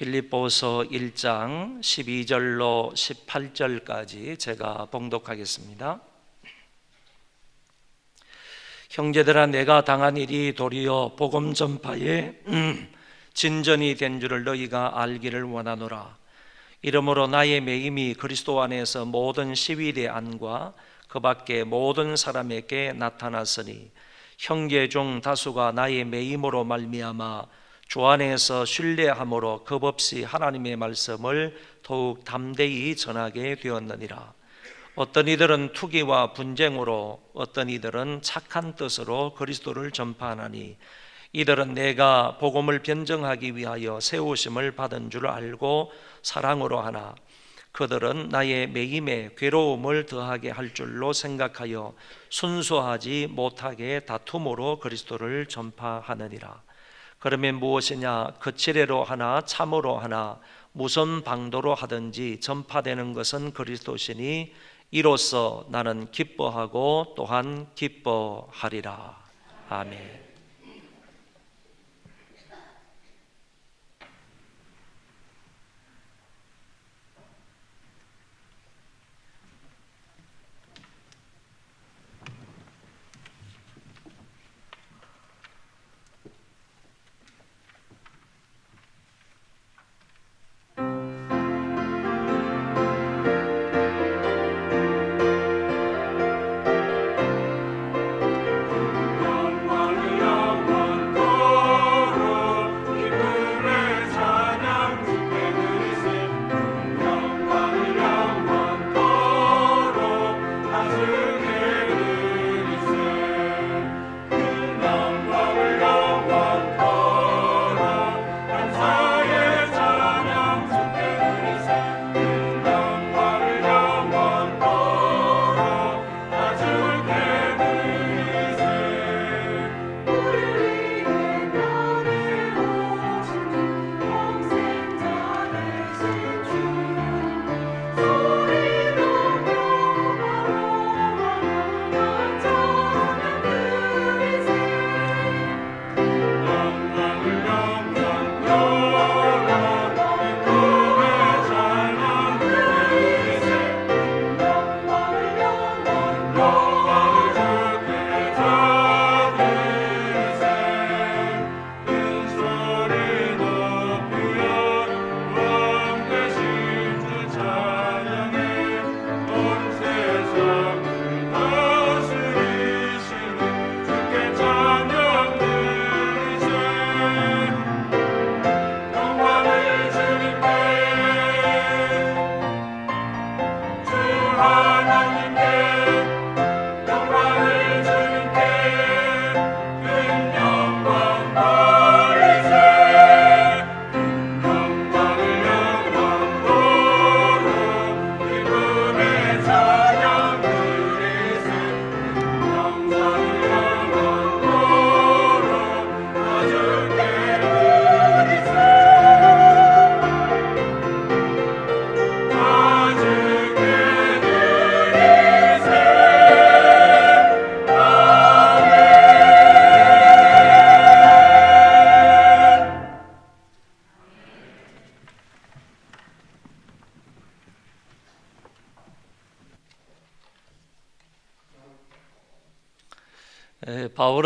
빌립보서 1장 12절로 18절까지 제가 봉독하겠습니다. 형제들아 내가 당한 일이 도리어 복음 전파에 음, 진전이 된 줄을 너희가 알기를 원하노라. 이러므로 나의 매임이 그리스도 안에서 모든 시위대 안과 그 밖에 모든 사람에게 나타났으니 형제 중 다수가 나의 매임으로 말미암아 주 안에서 신뢰함으로 겁없이 하나님의 말씀을 더욱 담대히 전하게 되었느니라. 어떤 이들은 투기와 분쟁으로 어떤 이들은 착한 뜻으로 그리스도를 전파하나니 이들은 내가 복음을 변정하기 위하여 세우심을 받은 줄 알고 사랑으로 하나 그들은 나의 매임에 괴로움을 더하게 할 줄로 생각하여 순수하지 못하게 다툼으로 그리스도를 전파하느니라. 그러면 무엇이냐? 거칠애로 하나 참으로 하나 무슨 방도로 하든지 전파되는 것은 그리스도시니 이로써 나는 기뻐하고 또한 기뻐하리라. 아멘.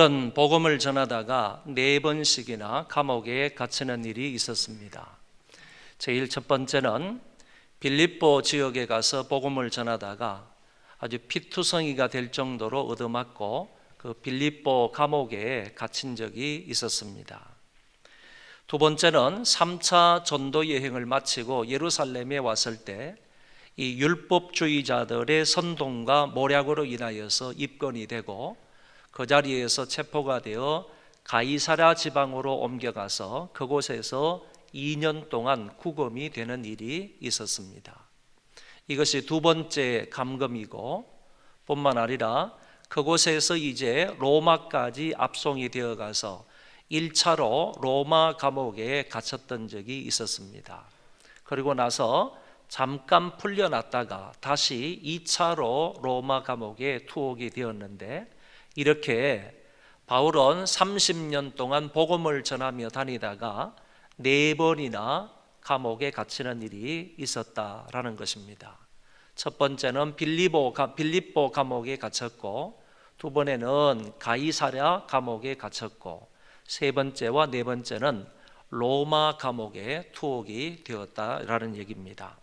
바울은 복음을 전하다가 네 번씩이나 감옥에 갇히는 일이 있었습니다. 제일 첫 번째는 빌립보 지역에 가서 복음을 전하다가 아주 피투성이가 될 정도로 얻어맞고 그 빌립보 감옥에 갇힌 적이 있었습니다. 두 번째는 3차 전도 여행을 마치고 예루살렘에 왔을 때 이 율법주의자들의 선동과 모략으로 인하여서 입건이 되고 그 자리에서 체포가 되어 가이사라 지방으로 옮겨가서 그곳에서 2년 동안 구금이 되는 일이 있었습니다. 이것이 두 번째 감금이고 뿐만 아니라 그곳에서 이제 로마까지 압송이 되어 가서 1차로 로마 감옥에 갇혔던 적이 있었습니다. 그리고 나서 잠깐 풀려났다가 다시 2차로 로마 감옥에 투옥이 되었는데 이렇게 바울은 30년 동안 복음을 전하며 다니다가 네 번이나 감옥에 갇히는 일이 있었다라는 것입니다. 첫 번째는 빌리보 가- 빌립보 감옥에 갇혔고 두 번에는 가이사랴 감옥에 갇혔고 세 번째와 네 번째는 로마 감옥에 투옥이 되었다라는 얘기입니다.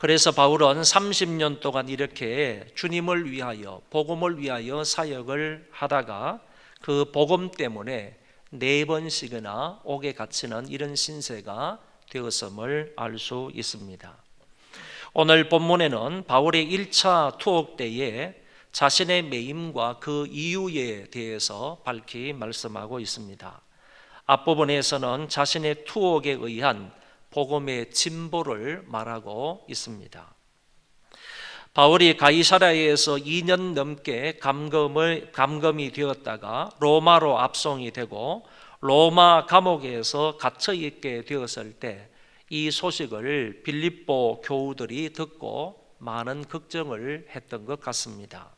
그래서 바울은 30년 동안 이렇게 주님을 위하여 복음을 위하여 사역을 하다가 그 복음 때문에 네 번씩이나 옥에 갇히는 이런 신세가 되었음을 알 수 있습니다. 오늘 본문에는 바울의 1차 투옥 때에 자신의 매임과 그 이유에 대해서 밝히 말씀하고 있습니다. 앞부분에서는 자신의 투옥에 의한 복음의 진보를 말하고 있습니다. 바울이 가이사라에서 2년 넘게 감금을 감금이 되었다가 로마로 압송이 되고 로마 감옥에서 갇혀 있게 되었을 때 이 소식을 빌립보 교우들이 듣고 많은 걱정을 했던 것 같습니다.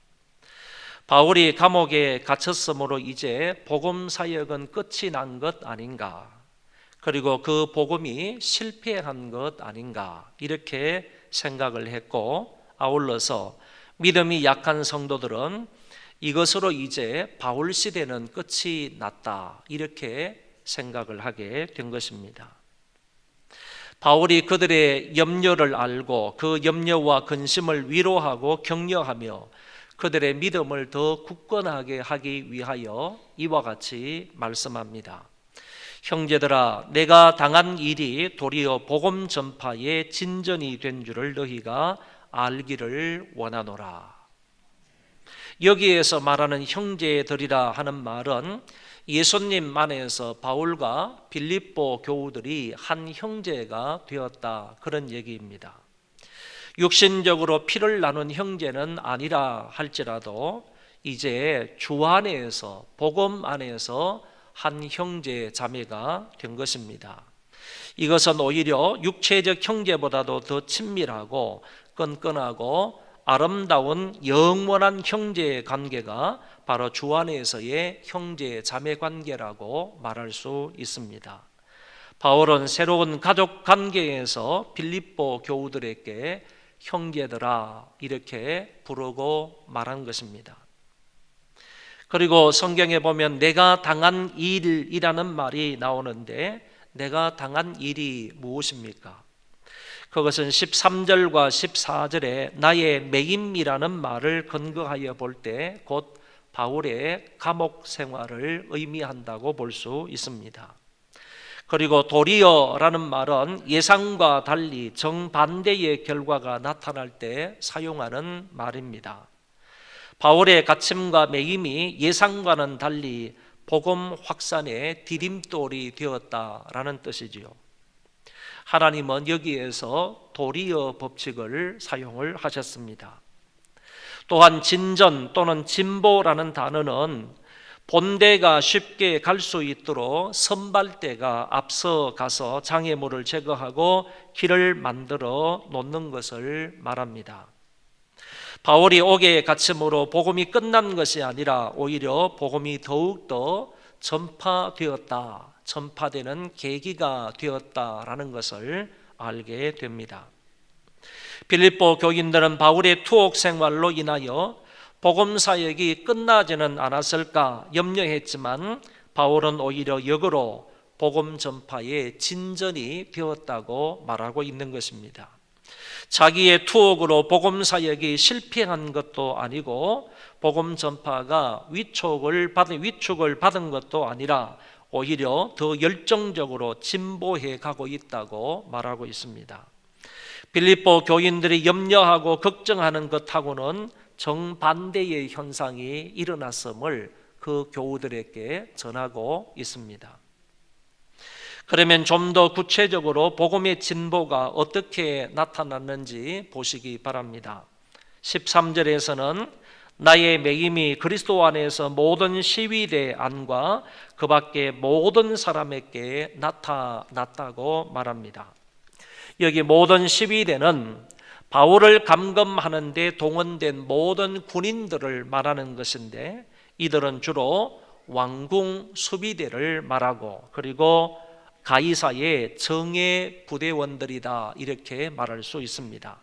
바울이 감옥에 갇혔으므로 이제 복음 사역은 끝이 난 것 아닌가? 그리고 그 복음이 실패한 것 아닌가? 이렇게 생각을 했고 아울러서 믿음이 약한 성도들은 이것으로 이제 바울 시대는 끝이 났다. 이렇게 생각을 하게 된 것입니다. 바울이 그들의 염려를 알고 그 염려와 근심을 위로하고 격려하며 그들의 믿음을 더 굳건하게 하기 위하여 이와 같이 말씀합니다. 형제들아, 내가 당한 일이 도리어 복음 전파의 진전이 된 줄을 너희가 알기를 원하노라. 여기에서 말하는 형제들이라 하는 말은 예수님 안에서 바울과 빌립보 교우들이 한 형제가 되었다 그런 얘기입니다. 육신적으로 피를 나눈 형제는 아니라 할지라도 이제 주 안에서 복음 안에서 한 형제 자매가 된 것입니다. 이것은 오히려 육체적 형제보다도 더 친밀하고 끈끈하고 아름다운 영원한 형제 관계가 바로 주 안에서의 형제 자매 관계라고 말할 수 있습니다. 바울은 새로운 가족 관계에서 빌립보 교우들에게 형제들아 이렇게 부르고 말한 것입니다. 그리고 성경에 보면 내가 당한 일이라는 말이 나오는데 내가 당한 일이 무엇입니까? 그것은 13절과 14절에 나의 매임이라는 말을 근거하여 볼 때 곧 바울의 감옥 생활을 의미한다고 볼 수 있습니다. 그리고 도리어라는 말은 예상과 달리 정반대의 결과가 나타날 때 사용하는 말입니다. 바울의 갇힘과 매임이 예상과는 달리 복음 확산의 디딤돌이 되었다라는 뜻이지요. 하나님은 여기에서 도리어 법칙을 사용을 하셨습니다. 또한 진전 또는 진보라는 단어는 본대가 쉽게 갈 수 있도록 선발대가 앞서 가서 장애물을 제거하고 길을 만들어 놓는 것을 말합니다. 바울이 옥에 갇힘으로 복음이 끝난 것이 아니라 오히려 복음이 더욱더 전파되었다. 전파되는 계기가 되었다라는 것을 알게 됩니다. 빌립보 교인들은 바울의 투옥 생활로 인하여 복음 사역이 끝나지는 않았을까 염려했지만 바울은 오히려 역으로 복음 전파의 진전이 되었다고 말하고 있는 것입니다. 자기의 투옥으로 복음 사역이 실패한 것도 아니고 복음 전파가 위촉을 받은 위축을 받은 것도 아니라 오히려 더 열정적으로 진보해 가고 있다고 말하고 있습니다. 빌립보 교인들이 염려하고 걱정하는 것하고는 정반대의 현상이 일어났음을 그 교우들에게 전하고 있습니다. 그러면 좀 더 구체적으로 복음의 진보가 어떻게 나타났는지 보시기 바랍니다. 13절에서는 나의 매임이 그리스도 안에서 모든 시위대 안과 그 밖에 모든 사람에게 나타났다고 말합니다. 여기 모든 시위대는 바울을 감금하는데 동원된 모든 군인들을 말하는 것인데 이들은 주로 왕궁 수비대를 말하고 그리고 가이사의 정예 부대원들이다 이렇게 말할 수 있습니다.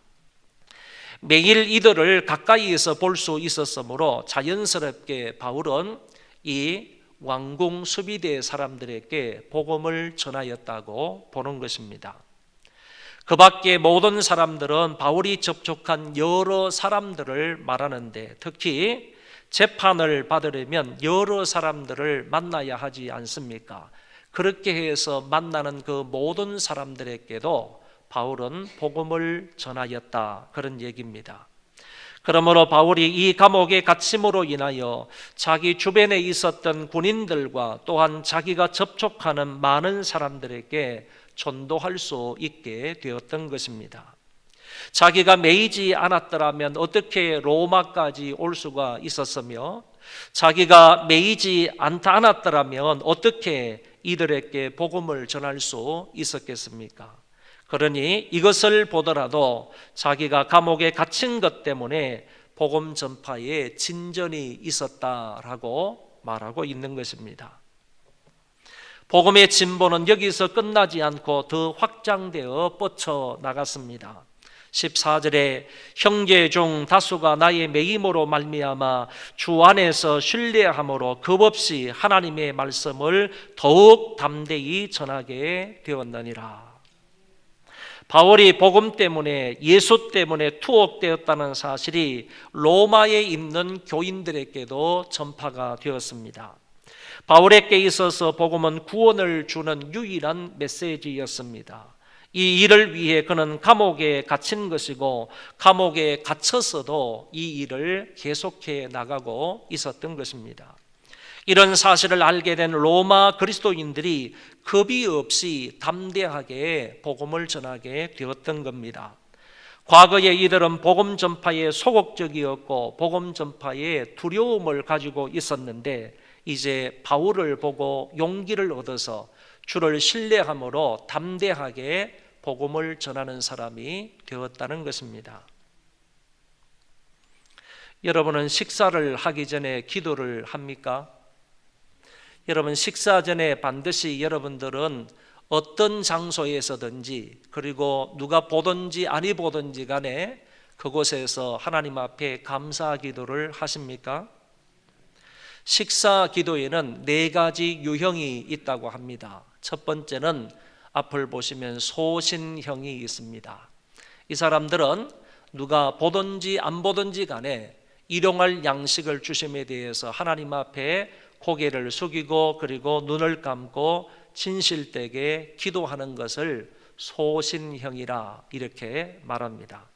매일 이들을 가까이에서 볼 수 있었으므로 자연스럽게 바울은 이 왕궁 수비대 사람들에게 복음을 전하였다고 보는 것입니다. 그 밖에 모든 사람들은 바울이 접촉한 여러 사람들을 말하는데 특히 재판을 받으려면 여러 사람들을 만나야 하지 않습니까? 그렇게 해서 만나는 그 모든 사람들에게도 바울은 복음을 전하였다. 그런 얘기입니다. 그러므로 바울이 이 감옥의 갇힘으로 인하여 자기 주변에 있었던 군인들과 또한 자기가 접촉하는 많은 사람들에게 전도할 수 있게 되었던 것입니다. 자기가 매이지 않았더라면 어떻게 로마까지 올 수가 있었으며 자기가 매이지 않다 않았더라면 어떻게 이들에게 복음을 전할 수 있었겠습니까? 그러니 이것을 보더라도 자기가 감옥에 갇힌 것 때문에 복음 전파에 진전이 있었다라고 말하고 있는 것입니다. 복음의 진보는 여기서 끝나지 않고 더 확장되어 뻗쳐 나갔습니다. 14절에 형제 중 다수가 나의 매임으로 말미암아 주 안에서 신뢰함으로 겁없이 하나님의 말씀을 더욱 담대히 전하게 되었느니라. 바울이 복음 때문에 예수 때문에 투옥되었다는 사실이 로마에 있는 교인들에게도 전파가 되었습니다. 바울에게 있어서 복음은 구원을 주는 유일한 메시지였습니다. 이 일을 위해 그는 감옥에 갇힌 것이고 감옥에 갇혀서도 이 일을 계속해 나가고 있었던 것입니다. 이런 사실을 알게 된 로마 그리스도인들이 겁이 없이 담대하게 복음을 전하게 되었던 겁니다. 과거에 이들은 복음 전파에 소극적이었고 복음 전파에 두려움을 가지고 있었는데 이제 바울을 보고 용기를 얻어서 주를 신뢰함으로 담대하게 복음을 전하는 사람이 되었다는 것입니다. 여러분은 식사를 하기 전에 기도를 합니까? 여러분 식사 전에 반드시 여러분들은 어떤 장소에서든지 그리고 누가 보든지 아니 보든지 간에 그곳에서 하나님 앞에 감사 기도를 하십니까? 식사 기도에는 네 가지 유형이 있다고 합니다. 첫 번째는 앞을 보시면 소신형이 있습니다. 이 사람들은 누가 보든지 안 보든지 간에 일용할 양식을 주심에 대해서 하나님 앞에 고개를 숙이고 그리고 눈을 감고 진실되게 기도하는 것을 소신형이라 이렇게 말합니다.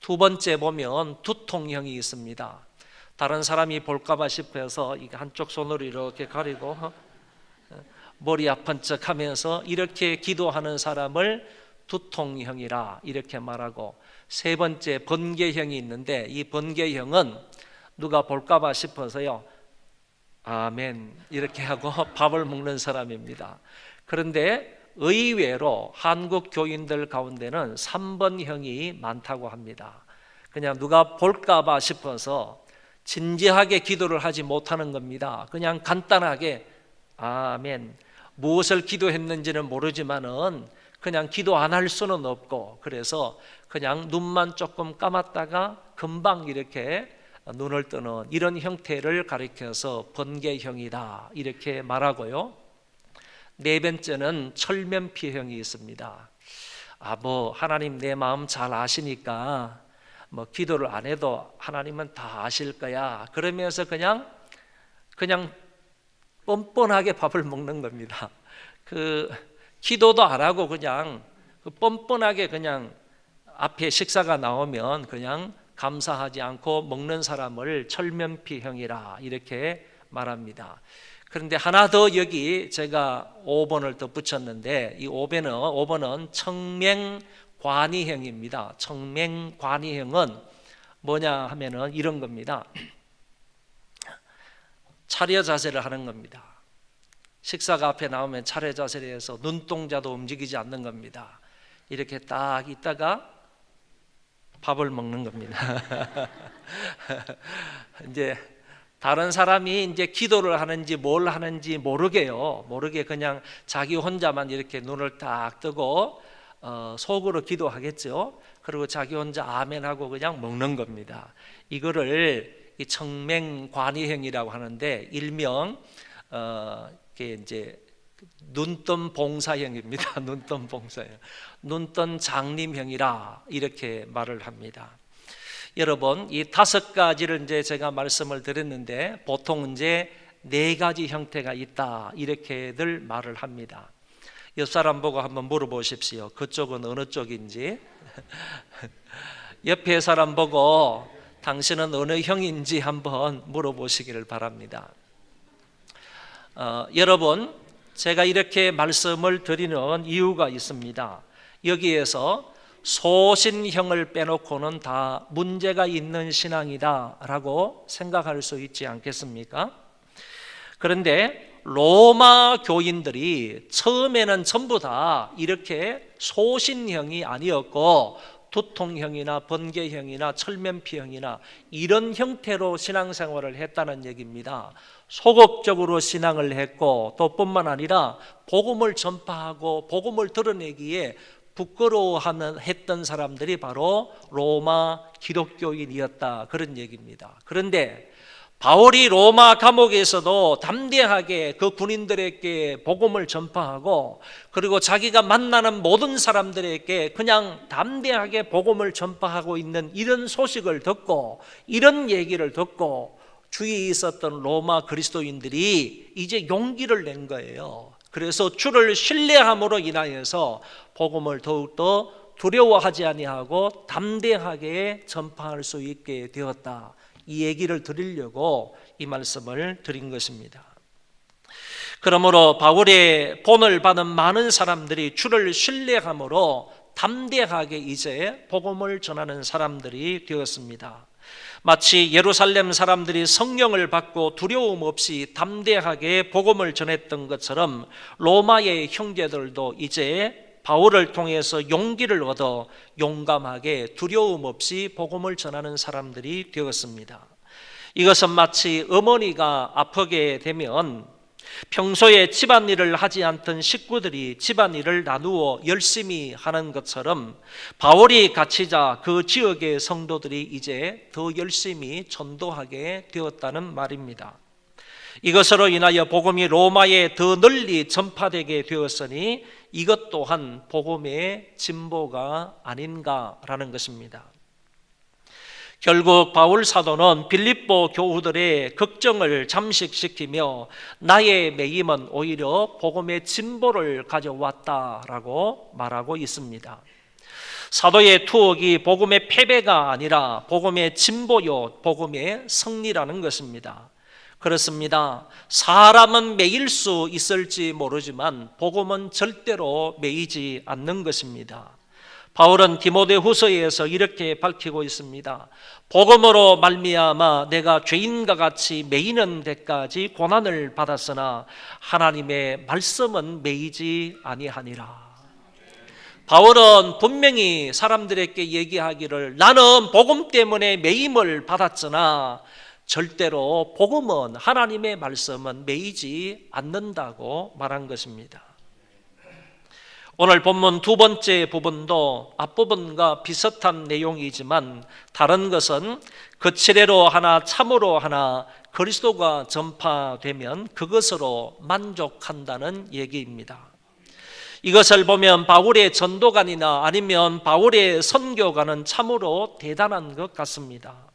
두 번째 보면 두통형이 있습니다. 다른 사람이 볼까봐 싶어서 한쪽 손으로 이렇게 가리고 어? 머리 아픈 척하면서 이렇게 기도하는 사람을 두통형이라 이렇게 말하고 세 번째 번개형이 있는데 이 번개형은 누가 볼까봐 싶어서요. 아멘 이렇게 하고 밥을 먹는 사람입니다. 그런데 의외로 한국 교인들 가운데는 3번형이 많다고 합니다. 그냥 누가 볼까봐 싶어서 진지하게 기도를 하지 못하는 겁니다. 그냥 간단하게 아멘. 무엇을 기도했는지는 모르지만은 그냥 기도 안 할 수는 없고 그래서 그냥 눈만 조금 감았다가 금방 이렇게 눈을 뜨는 이런 형태를 가리켜서 번개형이다 이렇게 말하고요. 네 번째는 철면피형이 있습니다. 아 뭐 하나님 내 마음 잘 아시니까 뭐 기도를 안 해도 하나님은 다 아실 거야. 그러면서 그냥 그냥 뻔뻔하게 밥을 먹는 겁니다. 그 기도도 안 하고 그냥 그 뻔뻔하게 그냥 앞에 식사가 나오면 그냥 감사하지 않고 먹는 사람을 철면피형이라 이렇게 말합니다. 그런데 하나 더 여기 제가 5번을 더 붙였는데 이 5번은 5번은 청맹 관이형입니다. 청맹 관이형은 뭐냐 하면은 이런 겁니다. 차려 자세를 하는 겁니다. 식사가 앞에 나오면 차례 자세를 해서 눈동자도 움직이지 않는 겁니다. 이렇게 딱 있다가 밥을 먹는 겁니다. 이제 다른 사람이 이제 기도를 하는지 뭘 하는지 모르게요. 모르게 그냥 자기 혼자만 이렇게 눈을 딱 뜨고 어, 속으로 기도하겠죠. 그리고 자기 혼자 아멘하고 그냥 먹는 겁니다. 이거를 이 청맹관이행이라고 하는데 일명 어, 이게 이제 눈뜬 봉사형입니다. 눈뜬 봉사형, 눈뜬 장림형이라 이렇게 말을 합니다. 여러분 이 다섯 가지를 이제 제가 말씀을 드렸는데 보통 이제 네 가지 형태가 있다 이렇게들 말을 합니다. 옆 사람 보고 한번 물어보십시오. 그쪽은 어느 쪽인지. 옆에 사람 보고 당신은 어느 형인지 한번 물어보시기를 바랍니다. 어, 여러분, 제가 이렇게 말씀을 드리는 이유가 있습니다. 여기에서 소신형을 빼놓고는 다 문제가 있는 신앙이다라고 생각할 수 있지 않겠습니까? 그런데 로마 교인들이 처음에는 전부 다 이렇게 소신형이 아니었고 두통형이나 번개형이나 철면피형이나 이런 형태로 신앙생활을 했다는 얘기입니다. 소극적으로 신앙을 했고 또 뿐만 아니라 복음을 전파하고 복음을 드러내기에 부끄러워하는 했던 사람들이 바로 로마 기독교인이었다 그런 얘기입니다. 그런데 바울이 로마 감옥에서도 담대하게 그 군인들에게 복음을 전파하고 그리고 자기가 만나는 모든 사람들에게 그냥 담대하게 복음을 전파하고 있는 이런 소식을 듣고 이런 얘기를 듣고 주위에 있었던 로마 그리스도인들이 이제 용기를 낸 거예요. 그래서 주를 신뢰함으로 인하여서 복음을 더욱더 두려워하지 아니하고 담대하게 전파할 수 있게 되었다. 이 얘기를 드리려고 이 말씀을 드린 것입니다. 그러므로 바울의 본을 받은 많은 사람들이 주를 신뢰함으로 담대하게 이제 복음을 전하는 사람들이 되었습니다. 마치 예루살렘 사람들이 성령을 받고 두려움 없이 담대하게 복음을 전했던 것처럼 로마의 형제들도 이제 바울을 통해서 용기를 얻어 용감하게 두려움 없이 복음을 전하는 사람들이 되었습니다. 이것은 마치 어머니가 아프게 되면 평소에 집안일을 하지 않던 식구들이 집안일을 나누어 열심히 하는 것처럼 바울이 갇히자 그 지역의 성도들이 이제 더 열심히 전도하게 되었다는 말입니다. 이것으로 인하여 복음이 로마에 더 널리 전파되게 되었으니 이것 또한 복음의 진보가 아닌가라는 것입니다. 결국 바울 사도는 빌립보 교우들의 걱정을 잠식시키며 나의 매임은 오히려 복음의 진보를 가져왔다라고 말하고 있습니다. 사도의 투옥이 복음의 패배가 아니라 복음의 진보요, 복음의 승리라는 것입니다. 그렇습니다. 사람은 매일 수 있을지 모르지만 복음은 절대로 매이지 않는 것입니다. 바울은 디모데 후서에서 이렇게 밝히고 있습니다. 복음으로 말미암아 내가 죄인과 같이 매이는 데까지 고난을 받았으나 하나님의 말씀은 매이지 아니하니라. 바울은 분명히 사람들에게 얘기하기를 나는 복음 때문에 매임을 받았으나 절대로 복음은 하나님의 말씀은 매이지 않는다고 말한 것입니다. 오늘 본문 두 번째 부분도 앞부분과 비슷한 내용이지만 다른 것은 거칠애로 하나 참으로 하나 그리스도가 전파되면 그것으로 만족한다는 얘기입니다. 이것을 보면 바울의 전도관이나 아니면 바울의 선교관은 참으로 대단한 것 같습니다.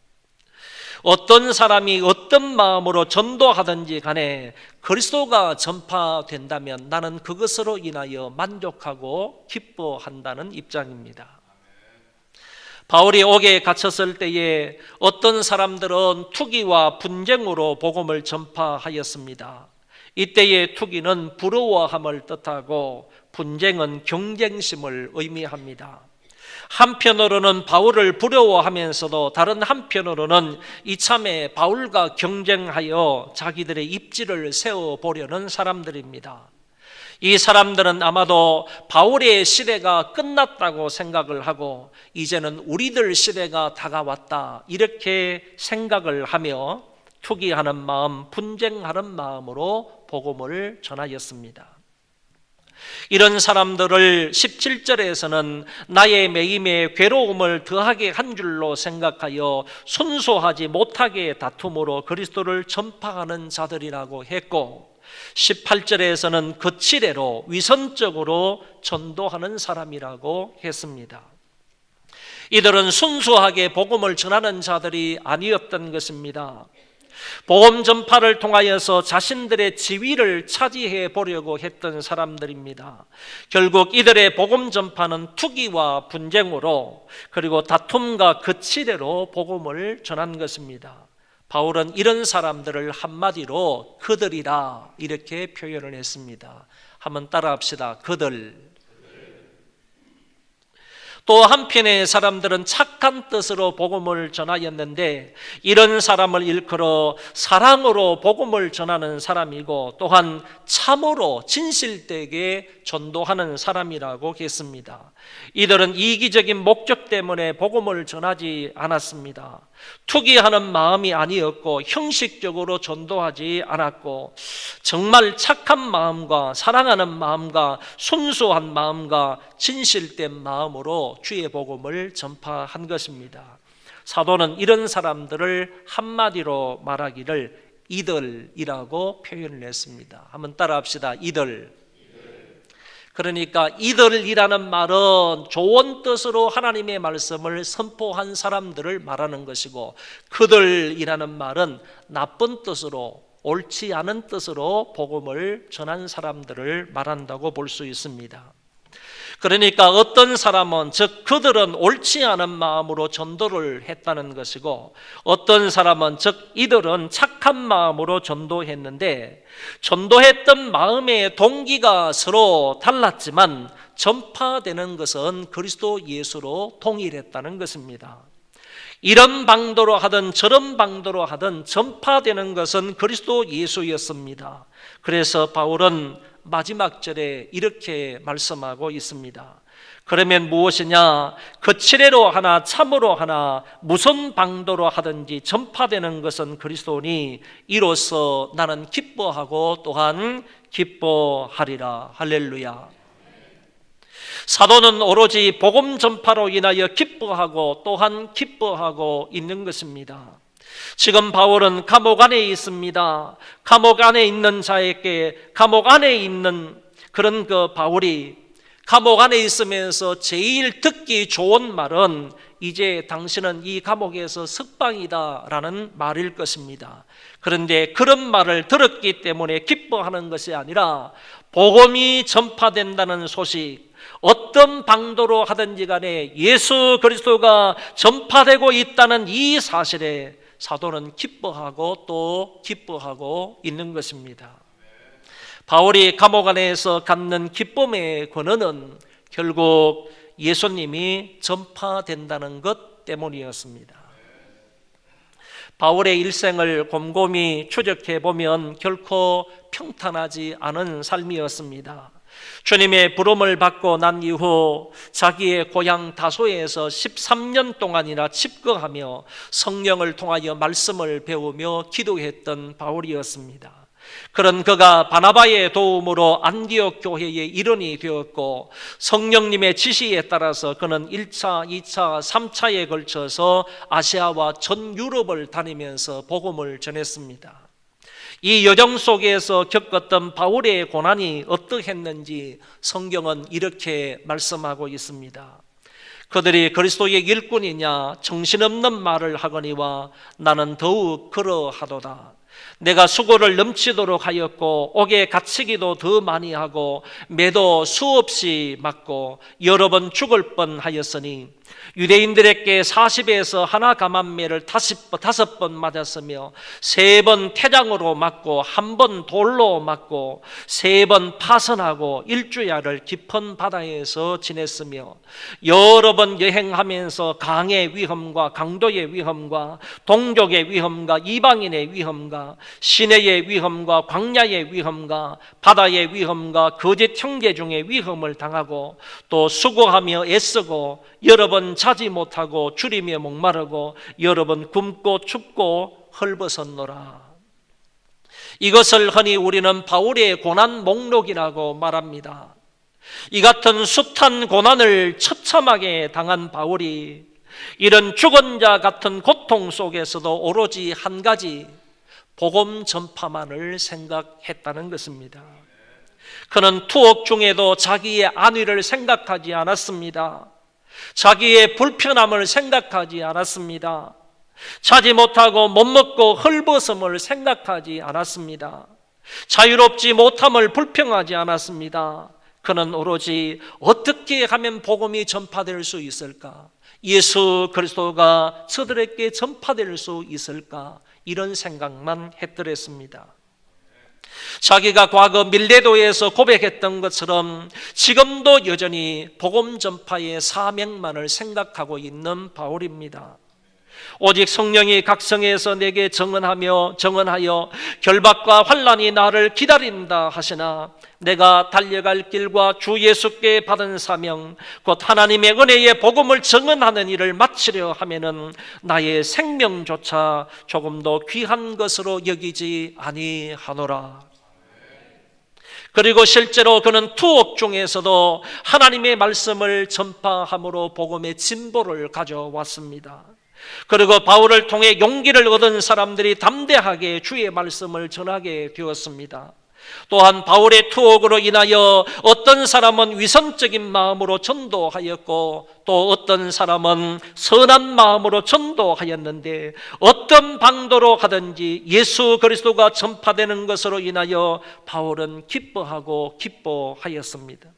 어떤 사람이 어떤 마음으로 전도하든지 간에 그리스도가 전파된다면 나는 그것으로 인하여 만족하고 기뻐한다는 입장입니다. 바울이 옥에 갇혔을 때에 어떤 사람들은 투기와 분쟁으로 복음을 전파하였습니다. 이때의 투기는 부러워함을 뜻하고 분쟁은 경쟁심을 의미합니다. 한편으로는 바울을 부러워하면서도 다른 한편으로는 이참에 바울과 경쟁하여 자기들의 입지를 세워 보려는 사람들입니다. 이 사람들은 아마도 바울의 시대가 끝났다고 생각을 하고 이제는 우리들 시대가 다가왔다 이렇게 생각을 하며 투기하는 마음, 분쟁하는 마음으로 복음을 전하였습니다. 이런 사람들을 17절에서는 나의 매임에 괴로움을 더하게 한 줄로 생각하여 순소하지 못하게 다툼으로 그리스도를 전파하는 자들이라고 했고 18절에서는 거칠애로 위선적으로 전도하는 사람이라고 했습니다. 이들은 순수하게 복음을 전하는 자들이 아니었던 것입니다. 복음 전파를 통하여서 자신들의 지위를 차지해 보려고 했던 사람들입니다. 결국 이들의 복음 전파는 투기와 분쟁으로 그리고 다툼과 거치대로 복음을 전한 것입니다. 바울은 이런 사람들을 한마디로 그들이라 이렇게 표현을 했습니다. 한번 따라합시다. 그들. 또 한편의 사람들은 착한 뜻으로 복음을 전하였는데 이런 사람을 일컬어 사랑으로 복음을 전하는 사람이고 또한 참으로 진실되게 전도하는 사람이라고 했습니다. 이들은 이기적인 목적 때문에 복음을 전하지 않았습니다. 투기하는 마음이 아니었고 형식적으로 전도하지 않았고 정말 착한 마음과 사랑하는 마음과 순수한 마음과 진실된 마음으로 주의 복음을 전파한 것입니다. 사도는 이런 사람들을 한마디로 말하기를 이들이라고 표현을 했습니다. 한번 따라합시다. 이들. 그러니까 이들이라는 말은 좋은 뜻으로 하나님의 말씀을 선포한 사람들을 말하는 것이고 그들이라는 말은 나쁜 뜻으로 옳지 않은 뜻으로 복음을 전한 사람들을 말한다고 볼 수 있습니다. 그러니까 어떤 사람은 즉 그들은 옳지 않은 마음으로 전도를 했다는 것이고 어떤 사람은 즉 이들은 착한 마음으로 전도했는데 전도했던 마음의 동기가 서로 달랐지만 전파되는 것은 그리스도 예수로 동일했다는 것입니다. 이런 방도로 하든 저런 방도로 하든 전파되는 것은 그리스도 예수였습니다. 그래서 바울은 마지막 절에 이렇게 말씀하고 있습니다. 그러면 무엇이냐? 거칠애로 하나 참으로 하나 무슨 방도로 하든지 전파되는 것은 그리스도니 이로써 나는 기뻐하고 또한 기뻐하리라. 할렐루야. 사도는 오로지 복음 전파로 인하여 기뻐하고 또한 기뻐하고 있는 것입니다. 지금 바울은 감옥 안에 있습니다. 감옥 안에 있는 자에게 감옥 안에 있는 그런 그 바울이 감옥 안에 있으면서 제일 듣기 좋은 말은 이제 당신은 이 감옥에서 석방이다라는 말일 것입니다. 그런데 그런 말을 들었기 때문에 기뻐하는 것이 아니라 복음이 전파된다는 소식, 어떤 방도로 하든지 간에 예수 그리스도가 전파되고 있다는 이 사실에 사도는 기뻐하고 또 기뻐하고 있는 것입니다. 바울이 감옥 안에서 갖는 기쁨의 근원은 결국 예수님이 전파된다는 것 때문이었습니다. 바울의 일생을 곰곰이 추적해 보면 결코 평탄하지 않은 삶이었습니다. 주님의 부름을 받고 난 이후 자기의 고향 다소에서 13년 동안이나 집거하며 성령을 통하여 말씀을 배우며 기도했던 바울이었습니다. 그런 그가 바나바의 도움으로 안디옥 교회의 일원이 되었고 성령님의 지시에 따라서 그는 1차, 2차, 3차에 걸쳐서 아시아와 전 유럽을 다니면서 복음을 전했습니다. 이 여정 속에서 겪었던 바울의 고난이 어떠했는지 성경은 이렇게 말씀하고 있습니다. 그들이 그리스도의 일꾼이냐 정신없는 말을 하거니와 나는 더욱 그러하도다. 내가 수고를 넘치도록 하였고 옥에 갇히기도 더 많이 하고 매도 수없이 맞고 여러 번 죽을 뻔하였으니 유대인들에게 40에서 하나 감한매를 다섯 번, 다섯 번 맞았으며 세 번 태장으로 맞고 한 번 돌로 맞고 세 번 파선하고 일주야를 깊은 바다에서 지냈으며 여러 번 여행하면서 강의 위험과 강도의 위험과 동족의 위험과 이방인의 위험과 시내의 위험과 광야의 위험과 바다의 위험과 거짓 형제 중의 위험을 당하고 또 수고하며 애쓰고 여러 번 자지 못하고 줄이며 목마르고 여러 번 굶고 춥고 헐벗었노라. 이것을 흔히 우리는 바울의 고난 목록이라고 말합니다. 이 같은 숱한 고난을 처참하게 당한 바울이 이런 죽은 자 같은 고통 속에서도 오로지 한 가지 복음 전파만을 생각했다는 것입니다. 그는 투옥 중에도 자기의 안위를 생각하지 않았습니다. 자기의 불편함을 생각하지 않았습니다. 자지 못하고 못 먹고 헐벗음을 생각하지 않았습니다. 자유롭지 못함을 불평하지 않았습니다. 그는 오로지 어떻게 하면 복음이 전파될 수 있을까? 예수 그리스도가 저들에게 전파될 수 있을까? 이런 생각만 했더랬습니다. 자기가 과거 밀레도에서 고백했던 것처럼 지금도 여전히 복음 전파의 사명만을 생각하고 있는 바울입니다. 오직 성령이 각성해서 내게 정언하며 정언하여 결박과 환란이 나를 기다린다 하시나 내가 달려갈 길과 주 예수께 받은 사명 곧 하나님의 은혜의 복음을 정언하는 일을 마치려 하면은 나의 생명조차 조금 더 귀한 것으로 여기지 아니하노라. 그리고 실제로 그는 투옥 중에서도 하나님의 말씀을 전파함으로 복음의 진보를 가져왔습니다. 그리고 바울을 통해 용기를 얻은 사람들이 담대하게 주의 말씀을 전하게 되었습니다. 또한 바울의 투옥으로 인하여 어떤 사람은 위선적인 마음으로 전도하였고 또 어떤 사람은 선한 마음으로 전도하였는데 어떤 방도로 하든지 예수 그리스도가 전파되는 것으로 인하여 바울은 기뻐하고 기뻐하였습니다.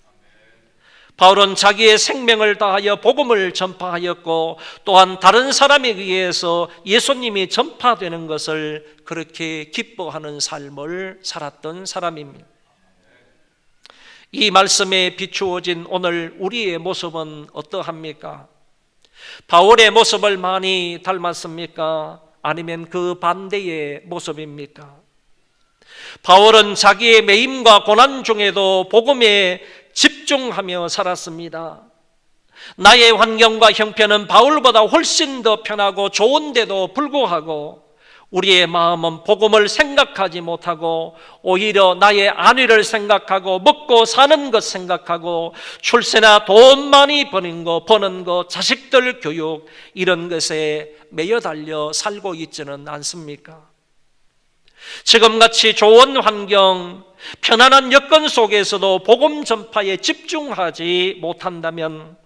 바울은 자기의 생명을 다하여 복음을 전파하였고 또한 다른 사람에 의해서 예수님이 전파되는 것을 그렇게 기뻐하는 삶을 살았던 사람입니다. 이 말씀에 비추어진 오늘 우리의 모습은 어떠합니까? 바울의 모습을 많이 닮았습니까? 아니면 그 반대의 모습입니까? 바울은 자기의 매임과 고난 중에도 복음에 집중하며 살았습니다. 나의 환경과 형편은 바울보다 훨씬 더 편하고 좋은데도 불구하고 우리의 마음은 복음을 생각하지 못하고 오히려 나의 안위를 생각하고 먹고 사는 것 생각하고 출세나 돈 많이 버는 거, 버는 거, 자식들 교육 이런 것에 매여 달려 살고 있지는 않습니까? 지금같이 좋은 환경, 편안한 여건 속에서도 복음 전파에 집중하지 못한다면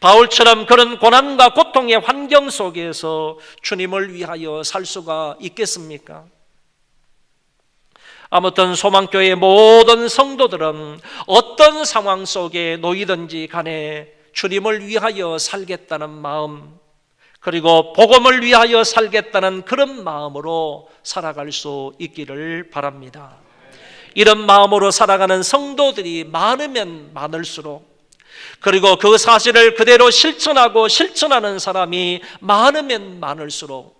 바울처럼 그런 고난과 고통의 환경 속에서 주님을 위하여 살 수가 있겠습니까? 아무튼 소망교회 모든 성도들은 어떤 상황 속에 놓이든지 간에 주님을 위하여 살겠다는 마음 그리고 복음을 위하여 살겠다는 그런 마음으로 살아갈 수 있기를 바랍니다. 이런 마음으로 살아가는 성도들이 많으면 많을수록 그리고 그 사실을 그대로 실천하고 실천하는 사람이 많으면 많을수록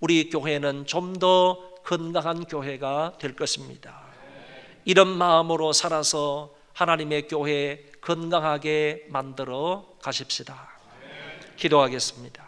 우리 교회는 좀 더 건강한 교회가 될 것입니다. 이런 마음으로 살아서 하나님의 교회 건강하게 만들어 가십시다. 기도하겠습니다.